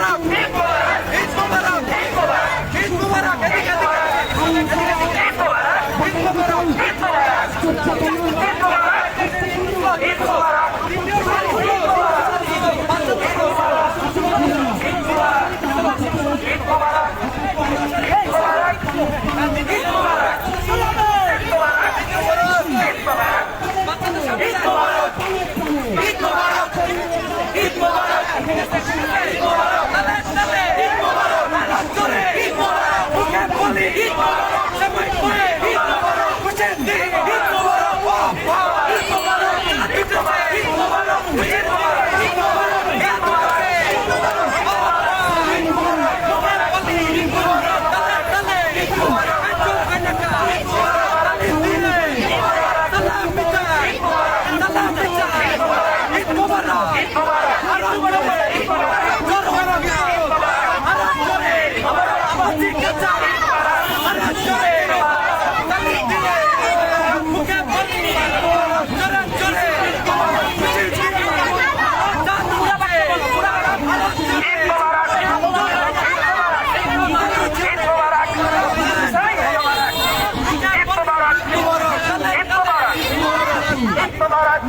খারাপ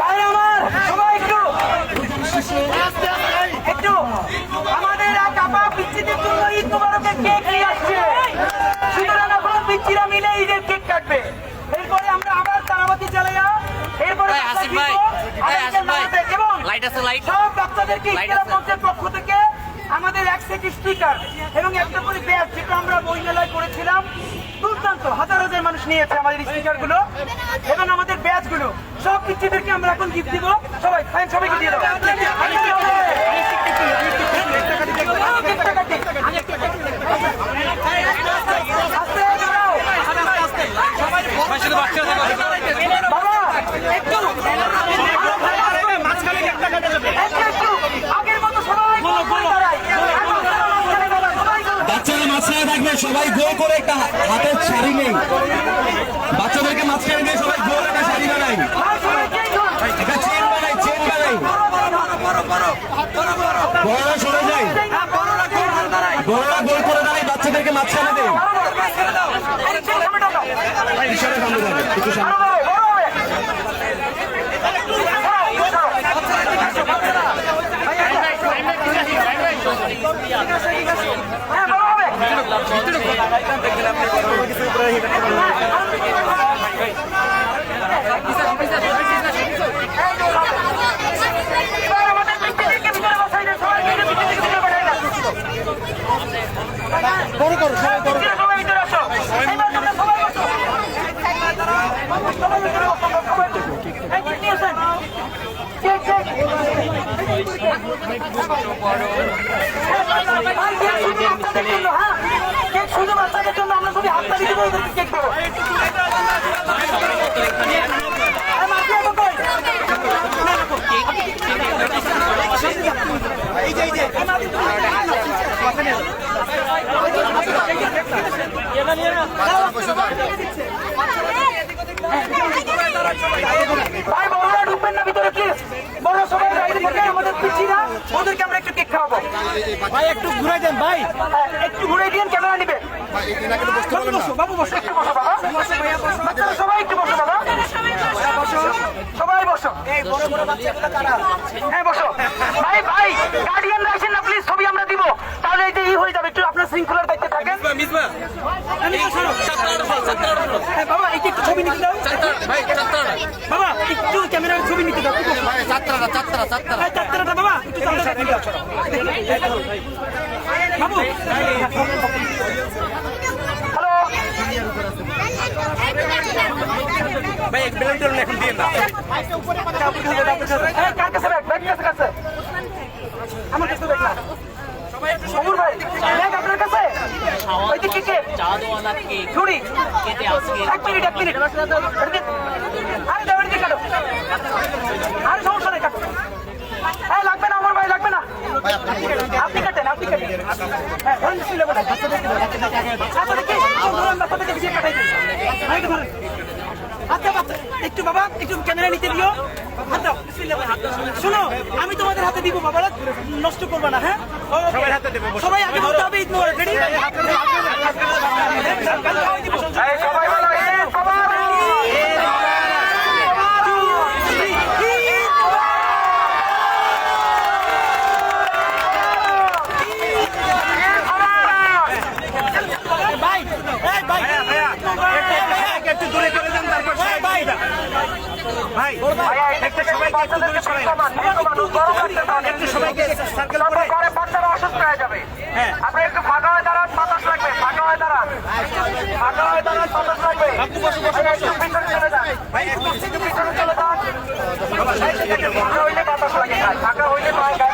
ভাই আমার সবাই একটু একটু আমাদের এক আপা পিচ্ছিদের জন্য ঈদ মোবারকে কেক নিয়ে আসছে সুতরাং এখন পিচ্ছিরা মিলে কাটবে এরপরে আমরা আবার তারাবাতি চালাইয়া এরপরে ভাই, আসিফ ভাই, ভাই, আসিফ ভাই, এবং লাইট আছে, লাইট? সব বাচ্চাদেরকে ইসলাম মঞ্চের পক্ষ থেকে আমাদের এক সেট স্টিকার এবং একটা করে ব্যাগ যেটা আমরা বই মেলায় করেছিলাম। দুর্দান্ত হাজার হাজার মানুষ নিয়েছে আমাদের স্টিকারগুলো। এবং আমাদের ব্যাচগুলো সব পিচ্ছিদেরকে আমরা এখন গিফট দিব। সবাই ফাইন সবাইকে দিয়ে দেবো আস্তে দাঁড়াও। বাবা, একটু একটু, একটু, আগের মতো সবাই দাঁড়াই। এখন তারা মাঝখানে দাঁড়ায়, সবাই দাঁড়ায়। বাচ্চারা মাঝখানে থাকবে, সবাই গোল করে একটা হাতের শাড়ি নেই। বাচ্চাদেরকে মাঝখানে নিয়ে সবাই গোল একটা বানাই। চেন বানাই চেন বানাই। বড়রা গোল করে দাঁড়াই বাচ্চাদেরকে মাঝখানে দেয় এই, চেঞ্জ সামনে টানো। ঈশ্বরের সামনে যাবে একটু সামনে বড় হবে, বড় হবে। সরাও, সরাও। হ্যাঁ, বড় হবে। এবার আমাদের পিচ্চিদেরকে ভিতরে বসাই দেন, সবাই মিলে পিচ্চিদেরকে ভিতরে পাঠাই দেন। পিচ্চিরা সবাই ভিতরে আসো। এবার তোমরা সবাই বসো। সবাই ভিতরে বসো, সবাই। এই, পিচ্চি আসেন। Check, check. ভাই, কেক শুধু বাচ্চাদের জন্য, হ্যাঁ? কেক শুধু বাচ্চাদের জন্য, আমরা শুধু হাততালি দিব, ওদেরকে কেক দেবো। এই, মাঝে এগো কই? ভাই বড়রা ঢুকবেন ওদেরকে কেক খাওয়াবো। ভাই একটু ঘুরে দেন ভাই। একটু ঘুরে দিন ক্যামেরা নিবে। বাবু বসো একটু বসো বাবা। সবাই একটু বসো বাবা। সবাই বসো। হ্যাঁ বসো। ভাই ভাই গার্ডিয়ানরা আসেন না প্লিজ ছবি আমরা দিব। তাহলে এই যে ই হয়ে যাবে একটু আপনার শৃঙ্খলার দায়িত্বে থাকেন। বাবা একটু ছবি নিতে দাও। বাবা একটু ক্যামেরার ছবি নিতে দাও চারটাটা ভাই এক বেলুন টেলুন এখন দিয়ে না কার। আরে সমস্যা নেই, কাটো। এই, লাগবে না, অমর ভাই, লাগবে না। আপনি কাটেন, আপনি কাটেন। হ্যাঁ, ধরেন, বিসমিল্লাহ বলেন। বাচ্চাদেরকে ধরেন, বাচ্চাদেরকে ভিজিয়ে কাটাই একটু ধরেন। একটু বাবা একটু ক্যামেরা নিতে দিও। শোনো আমি তোমাদের হাতে দিব বাবা নষ্ট করবে না হ্যাঁ? সবাই হাতে দেবো সবাই হাতে হবে ঈদ মোবারক। রেডি সবাই বলো ঈদ মোবারক ভাই এই ভাই একটু দূরে করে দেন তারপর সবাই ভাই ভাই ভাইয়া এই দিক থেকে সবাইকে একটু দূরে সরাই দেন। একটু সবাইকে সার্কেল করে পরে বাচ্চারা অসুস্থ হয়ে যাবে। আপনি একটু ফাঁকা হয়ে দাঁড়ান বাতাস লাগবে ফাঁকা হয়ে দাঁড়ান। ফাঁকা হয়ে দাঁড়ান বাতাস লাগবে। একটু পিছনে চলে যান। একটু পিছনে চলে যান। ফাঁকা হইলে বাতাস লাগে ফাঁকা হইলে গায়ে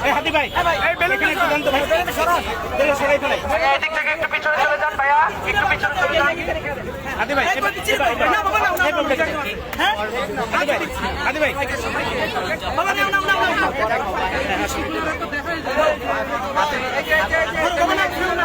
এই হাদি ভাই এই এখানে একটু দেন তো ভাই দেখে সরাই ফেলাই এদিক থেকে একটু পিছনে চলে যান ভাইয়া একটু পিছনে চলে যান হাদি ভাই বাবা হ্যাঁ হাদি ভাই হাদি ভাই বাবা না না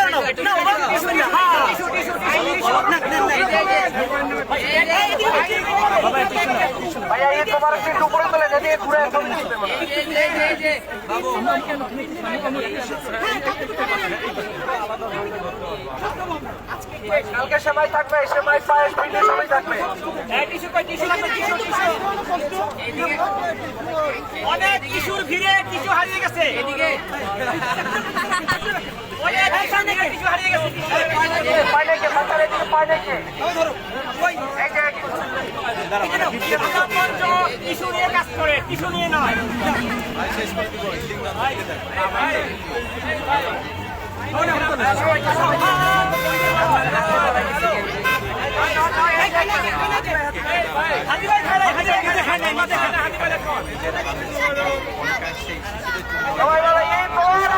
হ্যাঁ কালকে সবাই থাকবে সবাই পায়েস পিঠে সবাই থাকবে অনেক কিশোর ভিড়ে কিছু হারিয়ে গেছে এদিকে কিছু নিয়ে কাজ করে কিছু নিয়ে নয় সবাই বলো এই বড়